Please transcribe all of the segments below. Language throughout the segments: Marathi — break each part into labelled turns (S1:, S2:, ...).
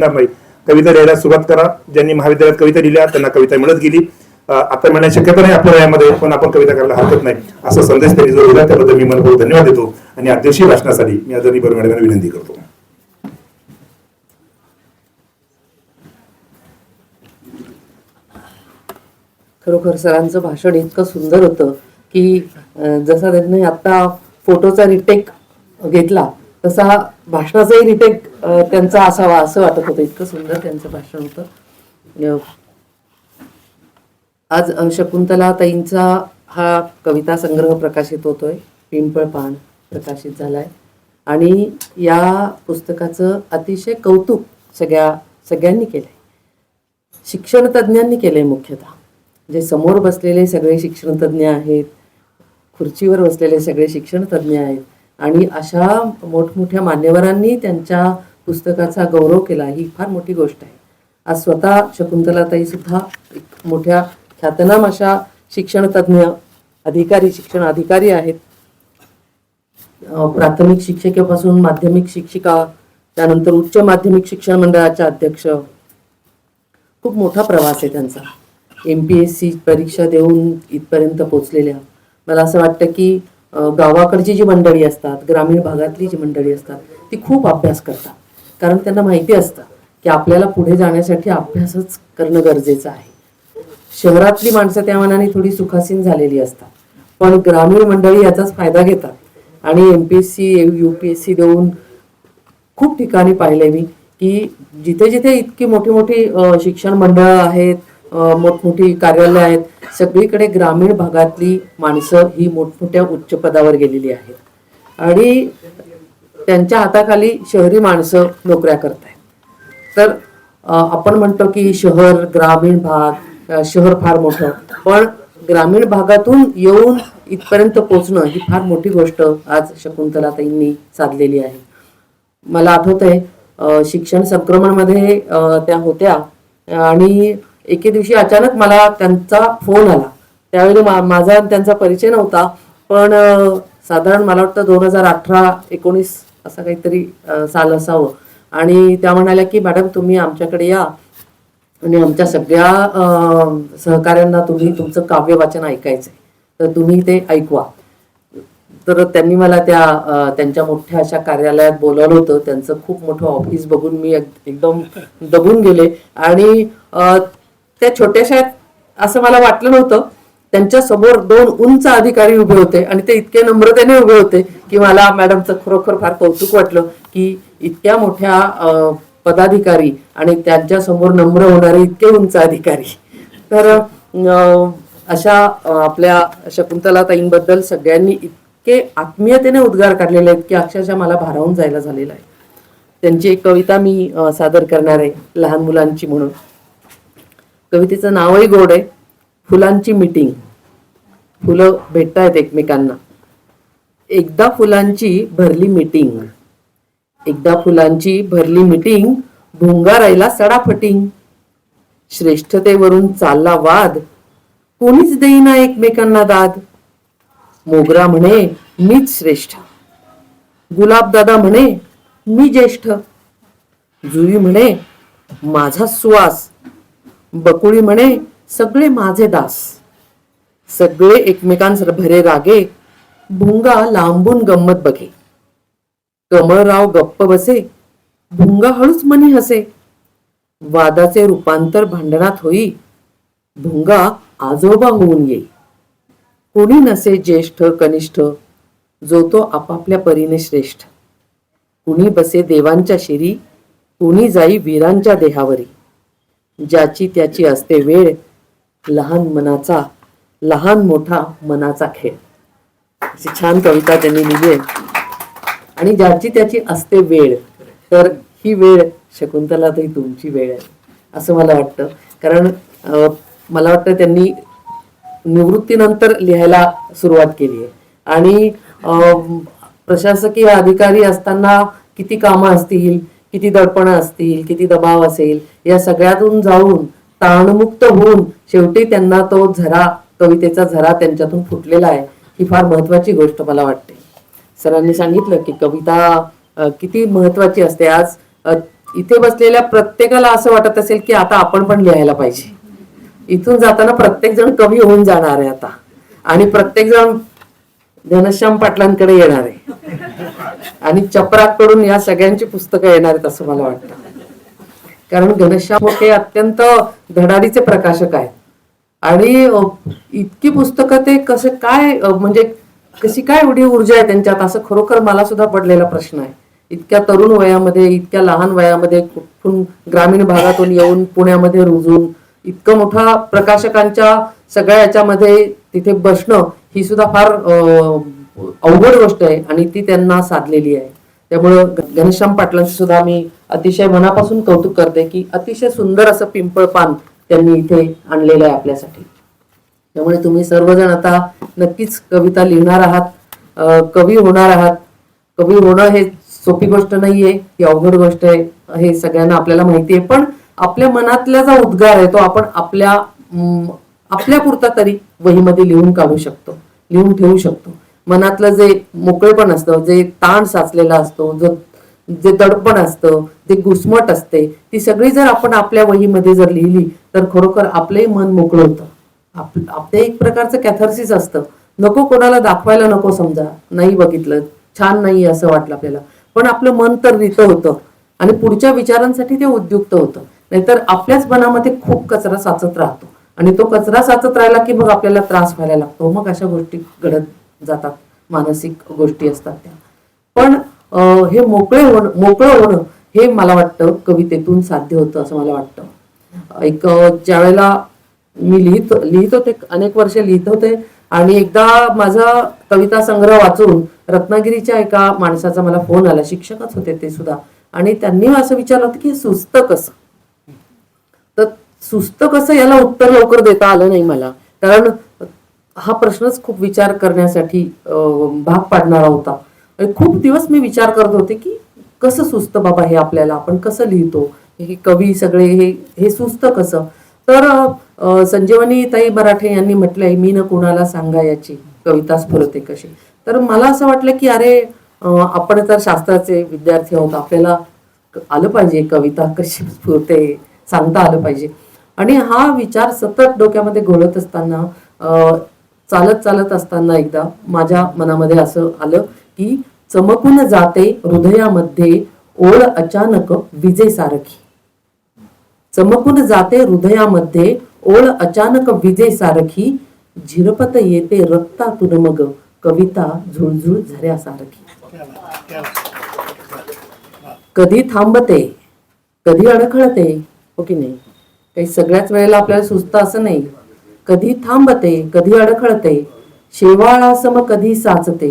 S1: नाही कविता लिहायला सुरुवात करा. ज्यांनी महाविद्यालयात कविता लिहिल्या त्यांना कविता मिळत गेली. आता मिळण्याची शक्यता नाही आपल्या यामध्ये पण आपण कविता करायला हरकत नाही. असा संदेश त्यांनी जो दिला त्याबद्दल मी मनपूर्वक धन्यवाद देतो. आणि अध्यक्षीय भाषणासाठी मी आदरणीय बरोबर विनंती करतो.
S2: खरोखर सरांचं भाषण इतकं सुंदर होतं की जसा त्यांनी आता फोटोचा रिटेक घेतला तसा भाषणाचाही रिटेक त्यांचा असावा असं वाटत होतं. इतकं सुंदर त्यांचं भाषण होतं. आज शकुंतला ताईंचा हा कविता संग्रह प्रकाशित होतोय. पिंपळ पान प्रकाशित झालाय. आणि या पुस्तकाचं अतिशय कौतुक सगळ्या सगळ्यांनी केलंय. शिक्षण तज्ज्ञांनी केलंय मुख्यतः. जे समोर बसलेले सगळे शिक्षणतज्ज्ञ आहेत खुर्चीवर बसलेले सगळे शिक्षणतज्ज्ञ आहेत आणि अशा मोठमोठ्या मान्यवरांनी त्यांच्या पुस्तकाचा गौरव केला ही फार मोठी गोष्ट आहे. आज स्वतः शकुंतलाताई सुद्धा एक मोठ्या ख्यातनाम अशा शिक्षणतज्ज्ञ अधिकारी शिक्षण अधिकारी आहेत प्राथमिक शिक्षिकेपासून माध्यमिक शिक्षिका त्यानंतर उच्च माध्यमिक शिक्षण मंडळाच्या अध्यक्ष. खूप मोठा प्रवास आहे त्यांचा. एम पी एस सी परीक्षा देऊन इथपर्यंत पोचलेल्या मला असं वाटतं की गावाकडची जी मंडळी असतात ग्रामीण भागातली जी मंडळी असतात ती खूप अभ्यास करतात. कारण त्यांना माहिती असतं की आपल्याला पुढे जाण्यासाठी अभ्यासच करणं गरजेचं आहे. शहरातली माणसं त्या मनाने थोडी सुखासीन झालेली असतात. पण ग्रामीण मंडळी याचाच फायदा घेतात. आणि M P S C U P S C देऊन खूप ठिकाणी पाहिले मी की जिथे जिथे इतकी मोठी मोठी शिक्षण मंडळं आहेत मोठमोठी कार्यालय आहेत. सगळीकडे ग्रामीण भागातली माणसं ही मोठमोठ्या उच्च पदावर गेलेली आहेत. आणि त्यांच्या हाताखाली शहरी माणसं नोकऱ्या करत आहेत तर आपण म्हणतो की शहर ग्रामीण भाग शहर फार मोठं. पण ग्रामीण भागातून येऊन इथपर्यंत पोचणं ही फार मोठी गोष्ट आज शकुंतलाताईंनी साधलेली आहे. मला आठवतंय आहे शिक्षण संक्रमणमध्ये त्या होत्या. आणि एके दिवशी अचानक मला त्यांचा फोन आला. त्यावेळी मा- माझा त्यांचा परिचय नव्हता पण साधारण मला वाटतं दोन हजार अठरा एकोणीस असं काहीतरी साल असावं. आणि त्या म्हणाल्या की मॅडम तुम्ही आमच्याकडे या आणि आमच्या सगळ्या सहकाऱ्यांना तुम्ही तुमचं काव्य वाचन ऐकायचं तर तुम्ही ते ऐकवा. तर त्यांनी मला त्या त्यांच्या मोठ्या अशा कार्यालयात बोलावलं होतं. त्यांचं खूप मोठं ऑफिस बघून मी एकदम दबून गेले. आणि त्या छोट्याशा असं मला वाटलं नव्हतं. त्यांच्यासमोर दोन उंच अधिकारी उभे होते आणि ते इतके नम्रतेने उभे होते की मला मॅडमचं खरोखर फार कौतुक वाटलं की इतक्या मोठ्या पदाधिकारी आणि त्यांच्यासमोर नम्र होणारे इतके उंच अधिकारी. तर अशा आपल्या आपल्या शकुंतलाताईंबद्दल सगळ्यांनी इतके आत्मीयतेने उद्गार काढलेले आहेत की अक्षरशः मला भारावून जायला झालेला आहे. त्यांची एक कविता मी सादर करणार आहे लहान मुलांची म्हणून. कवितेचं नावही गोड आहे. फुलांची मीटिंग फुलं भेटतायत एकमेकांना. एकदा फुलांची भरली मीटिंग एकदा फुलांची भरली मीटिंग भुंगारायला सडाफटिंग. श्रेष्ठतेवरून चालला वाद कोणीच देईना एकमेकांना दाद. मोगरा म्हणे मीच श्रेष्ठ. गुलाबदादा म्हणे मी ज्येष्ठ. जुई म्हणे माझा सुवास. बकुळी म्हणे सगळे माझे दास सगळे एकमेकांसर भरे रागे भुंगा लांबून गंमत बघे. कमळराव गप्प बसे भुंगा हळूच मनी हसे. वादाचे रूपांतर भांडणात होई भुंगा आजोबा होऊन येई. कोणी नसे ज्येष्ठ कनिष्ठ जो तो आपापल्या परीने श्रेष्ठ. कुणी बसे देवांच्या शिरी कुणी जाई वीरांच्या देहावरी. ज्याची त्याची असते वेळ लहान मनाचा लहान मोठा मनाचा खेळ. अशी छान कविता त्यांनी लिहिली आहे. आणि ज्याची त्याची असते वेळ तर ही वेळ शकुंतला तरी तुमची वेळ आहे असं मला वाटतं. कारण अं, मला वाटतं त्यांनी निवृत्तीनंतर लिहायला सुरुवात केली आहे. आणि अं, प्रशासकीय अधिकारी असताना किती कामं असतील किती दडपणं असतील किती दबाव असेल या सगळ्यातून जाऊन ताणमुक्त होऊन शेवटी त्यांना तो झरा कवितेचा झरा त्यांच्यातून फुटलेला आहे ही फार महत्वाची गोष्ट मला वाटते. सरांनी सांगितलं की कविता किती महत्वाची असते. आज इथे बसलेल्या प्रत्येकाला असं वाटत असेल की आता आपण पण लिहायला पाहिजे. इथून जाताना प्रत्येक जण कवी होऊन जाणार आहे आता. आणि प्रत्येक जण घनश्याम पाटलांकडे येणार आहे. आणि चपराक करून या सगळ्यांची पुस्तकं येणार आहेत असं मला वाटतं. कारण घनश्याम हे अत्यंत धडाडीचे प्रकाशक आहेत. आणि इतकी पुस्तकं ते कसं काय म्हणजे कशी काय एवढी ऊर्जा आहे त्यांच्यात असं खरोखर मला सुद्धा पडलेला प्रश्न आहे. इतक्या तरुण वयामध्ये इतक्या लहान वयामध्ये कुठून ग्रामीण भागातून येऊन पुण्यामध्ये रुजून इतकं मोठा प्रकाशकांच्या सगळ्या याच्यामध्ये तिथे बसणं ही सुद्धा फार अवघड गोष्ट आहे आणि ती त्यांना साधलेली आहे. त्यामुळं घनश्याम पाटलांचं सुद्धा मी अतिशय मनापासून कौतुक करते की अतिशय सुंदर असं पिंपळ पान त्यांनी इथे आणलेलं आहे आपल्यासाठी. त्यामुळे तुम्ही सर्वजण आता नक्कीच कविता लिहिणार आहात कवी होणार आहात. कवी होणं हे सोपी गोष्ट नाहीये ही अवघड गोष्ट आहे हे सगळ्यांना आपल्याला माहिती आहे. पण आपल्या मनातला जो उद्गार आहे तो आपण आपल्या आपल्या पुरता तरी वहीमध्ये लिहून काढू शकतो लिहून ठेवू शकतो. मनातलं जे मोकळेपण असतं जे ताण साचलेला असतो जो जे दडपण असतं जे घुसमट असते ती सगळी जर आपण आपल्या वहीमध्ये जर लिहिली तर खरोखर आपलंही मन मोकळं होतं. आप आपलं एक प्रकारचं कॅथर्सिस असतं. नको कोणाला दाखवायला नको समजा नाही बघितलं छान नाही असं वाटलं आपल्याला. पण आपलं मन तर रित होतं आणि पुढच्या विचारांसाठी ते उद्युक्त होतं. नाहीतर आपल्याच मनामध्ये खूप कचरा साचत राहतो. आणि तो कचरा साचत राहिला की मग आपल्याला त्रास व्हायला लागतो. मग अशा गोष्टी घडत जातात. मानसिक गोष्टी असतात त्या. पण हे मोकळे होणं मोकळं होणं हे मला वाटतं कवितेतून साध्य होतं असं मला वाटतं. एक ज्या वेळेला मी लिहित लिहित होते अनेक वर्ष लिहित होते आणि एकदा माझा कविता संग्रह वाचून रत्नागिरीच्या एका माणसाचा मला फोन आला शिक्षकच होते ते सुद्धा. आणि त्यांनी असं विचारलं होतं की सुस्त सुचतं कसं? तर सुस्त कसं याला उत्तर लवकर देता आलं नाही मला. कारण हा प्रश्नच खूप विचार करण्यासाठी भाग पाडणारा होता. आणि खूप दिवस मी विचार करत होते की कसं सुस्त बाबा हे आपल्याला आपण कसं लिहितो? हे कवी सगळे हे हे सुस्त कसं? तर संजीवनी ताई मराठे यांनी म्हटलंय मी न कुणाला सांगा याची कविता स्फुरते कशी. तर मला असं वाटलं की अरे आपण तर शास्त्राचे विद्यार्थी आहोत. आपल्याला आलं पाहिजे कविता कशी स्फुरते सांगता आलं पाहिजे. आणि हा विचार सतत डोक्यामध्ये घोळत असताना चालत चालत असताना एकदा माझ्या मनामध्ये असं आलं की चमकून जाते हृदयामध्ये ओळ अचानक विजेसारखी. चमकून जाते हृदयामध्ये ओळ अचानक विजे सारखी झिरपत येते रक्तातून मग कविता झुळझुळ झऱ्यासारखी. कधी थांबते कधी अडखळते हो की नाही? काही सगळ्याच वेळेला आपल्याला सुचतं असं नाही. कधी थांबते कधी अडखळते शेवाळासम कधी साचते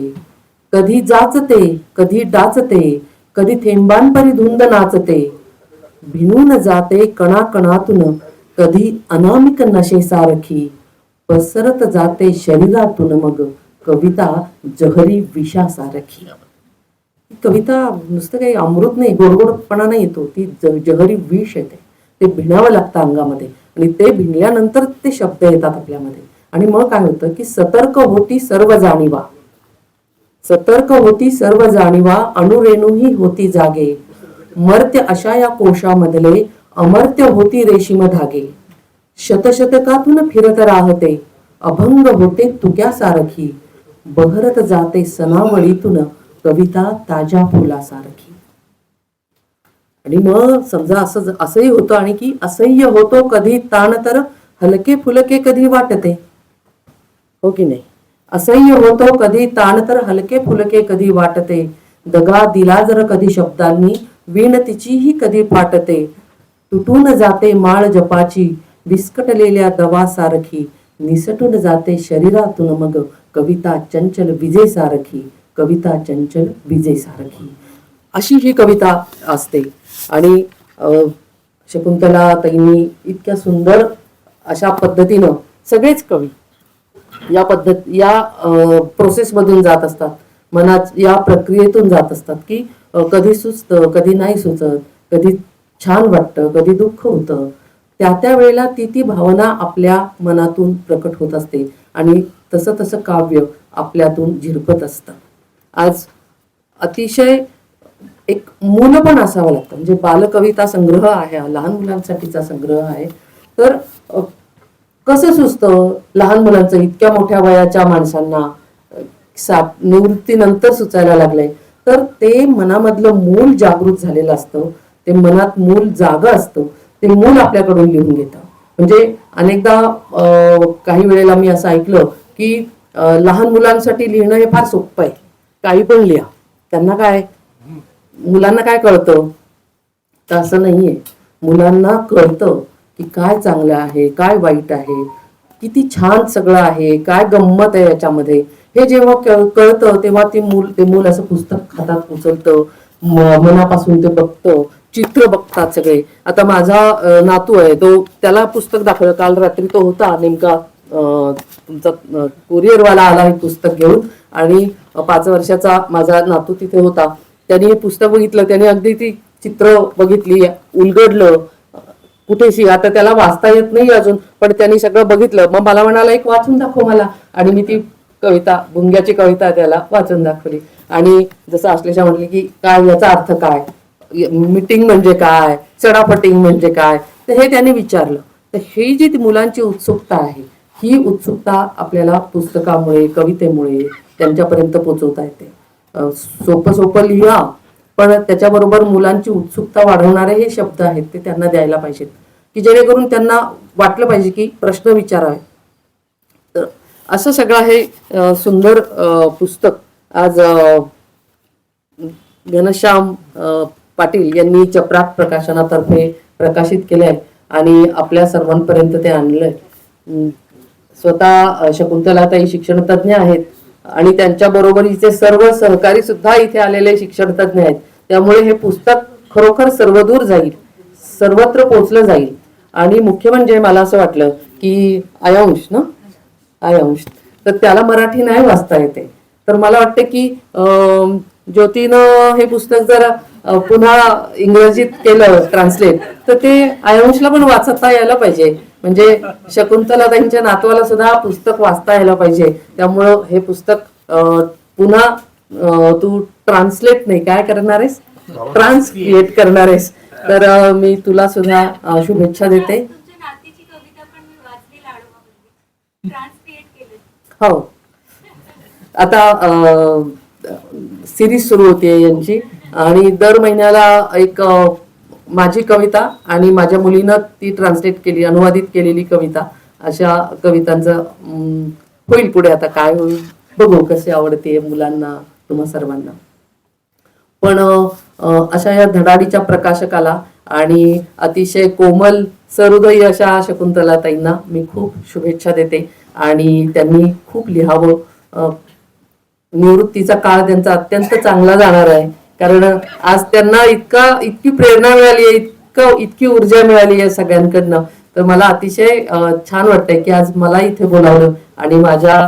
S2: कधी जाचते कधी डाचते कधी थेंबांपरी धुंद नाचते. भिनून जाते कणाकणातून कधी अनामिक नशेसारखी पसरत जाते शरीरातून मग कविता जहरी विषासारखी. सारखी कविता नुसतं काही अमृत नाही गोडगोडपणा नाही येतो ती जहरी विष येते. ते भिणावं लागतं अंगामध्ये. आणि ते भिनल्यानंतर ते शब्द येतात आपल्यामध्ये. आणि मग काय होतं की सतर्क होती सर्व जाणीवा. सतर्क होती सर्व जाणीवा अणुरेणूही होती जागे. मर्त्य अशा या कोशामधले अमर्त्य होती रेशीम धागे. शतशतकातून फिरत राहते अभंग होते तुक्या सारखी बहरत जाते सनावळीतून कविता ताज्या फुलासारखी. आणि मग समजा असं असंही होतं आणि की असह्य होतो कधी ताण तर हलके फुलके कधी वाटते? हो की नाही? असह्य होतो कधी ताण तर हलके फुलके कधी वाटते? दगा दिला जर कधी शब्दांनी विणतीचीही कधी फाटते? तुटून जाते माळ जपाची विस्कटलेल्या दवासारखी निसटून जाते शरीरातून मग कविता चंचल विजेसारखी कविता चंचल विजेसारखी अशी ही कविता असते. आणि अं, शकुंतला ताईंनी इतक्या सुंदर अशा पद्धतीनं सगळेच कवी या पद्धत या प्रोसेसमधून जात असतात. मनात या प्रक्रियेतून जात असतात की कधी सुचतं कधी नाही सुचत कधी छान वाटतं कधी दुःख होतं. त्या त्या वेळेला ती ती भावना आपल्या मनातून प्रकट होत असते आणि तसं तसं काव्य आपल्यातून झिरपत असतं. आज अतिशय एक मूल पण असावं लागतं. म्हणजे बालकविता संग्रह आहे लहान मुलांसाठीचा संग्रह आहे. तर कसं सुचतं लहान मुलांचं इतक्या मोठ्या वयाच्या माणसांना सा साप निवृत्तीनंतर सुचायला लागलंय? तर ते मनामधलं मूल जागृत झालेलं असतं. ते मनात मूल जागं असतं. ते मूल आपल्याकडून लिहून घेतं. म्हणजे अनेकदा काही वेळेला मी असं ऐकलं की लहान मुलांसाठी लिहिणं हे फार सोपं आहे. काही पण लिहा. त्यांना काय मुलांना काय कळतं? तर असं नाहीये. मुलांना कळतं की काय चांगलं आहे काय वाईट आहे किती छान सगळं आहे काय गंमत आहे याच्यामध्ये. हे जेव्हा कळतं तेव्हा ते मूल ते मूल असं पुस्तक हातात उचलतं मनापासून ते बघतं चित्र बघतात सगळे. आता माझा नातू आहे तो त्याला पुस्तक दाखवलं. काल रात्री तो होता नेमका तुमचा कुरिअरवाला आला हे पुस्तक घेऊन. आणि पाच वर्षाचा माझा नातू तिथे होता. त्यांनी हे पुस्तक बघितलं त्याने अगदी ती चित्र बघितली उलगडलं. कुठेशी? आता त्याला वाचता येत नाही अजून पण त्यांनी सगळं बघितलं. मग मला म्हणाला एक वाचून दाखव मला. आणि मी ती कविता भुंग्याची कविता त्याला वाचून दाखवली. आणि जसं आश्लेषा म्हटली की काय याचा अर्थ काय? मीटिंग म्हणजे काय? चढापटिंग म्हणजे काय? तर हे त्याने विचारलं. तर ही जी ती मुलांची उत्सुकता आहे ही उत्सुकता आपल्याला पुस्तकामुळे कवितेमुळे त्यांच्यापर्यंत पोचवता येते. सोपं सोपं लिहा पण त्याच्याबरोबर मुलांची उत्सुकता वाढवणारे हे शब्द आहेत ते त्यांना द्यायला पाहिजेत. की जेणेकरून त्यांना वाटलं पाहिजे की प्रश्न विचारावे. तर असं सगळं हे सुंदर पुस्तक. आज घनश्याम पाटील यांनी चपराक प्रकाशनातर्फे प्रकाशित केलंय आणि आपल्या सर्वांपर्यंत ते आणलंय. स्वतः शकुंतलाताई शिक्षण तज्ज्ञ आहेत. आणि त्यांच्या बरोबरीचे सर्व सहकारी सुद्धा इथे आलेले शिक्षण तज्ज्ञ आहेत. त्यामुळे हे पुस्तक खरोखर सर्वदूर जाईल सर्वत्र पोचलं जाईल. आणि मुख्य म्हणजे मला असं वाटलं की आयांश ना? आयांश. तर त्याला मराठी नाही वाचता येते. तर मला वाटतं की ज्योतीनं हे पुस्तक जर पुन्हा इंग्रजीत केलं ट्रान्सलेट तर ते आयांशला पण वाचता यायला पाहिजे. म्हणजे शकुंतला त्यांच्या नातवाला सुद्धा पुस्तक वाचता यायला पाहिजे. त्यामुळं हे पुस्तक पुन्हा तू ट्रान्सलेट नाही. काय करणार आहेस? ट्रान्सलेट करणार आहेस. तर मी तुला सुद्धा शुभेच्छा देते. हो. आता सिरीज सुरू होते यांची. आणि दर महिन्याला एक माझी कविता आणि माझ्या मुलीनं ती ट्रान्सलेट केली अनुवादित केलेली कविता. अशा कवितांचं होईल पुढे आता काय होईल? बघू कशी आवडते मुलांना तुम्हा सर्वांना. पण अशा या धडाडीच्या प्रकाशकाला आणि अतिशय कोमल सहृदयी अशा शकुंतला ताईंना मी खूप शुभेच्छा देते आणि त्यांनी खूप लिहावं. निवृत्तीचा काळ त्यांचा अत्यंत चांगला जाणार आहे. कारण आज त्यांना इतका इतकी प्रेरणा मिळाली आहे इतकं इतकी ऊर्जा मिळाली आहे सगळ्यांकडनं. तर मला अतिशय छान वाटतंय की आज मला इथे बोलावलं आणि माझ्या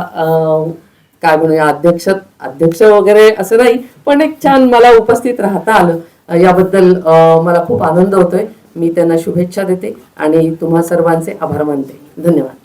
S2: काय म्हणूया अध्यक्ष अध्यक्ष वगैरे असं नाही पण एक छान मला उपस्थित राहता आलं. याबद्दल मला खूप आनंद होतोय. मी त्यांना शुभेच्छा देते आणि तुम्हा सर्वांचे आभार मानते. धन्यवाद.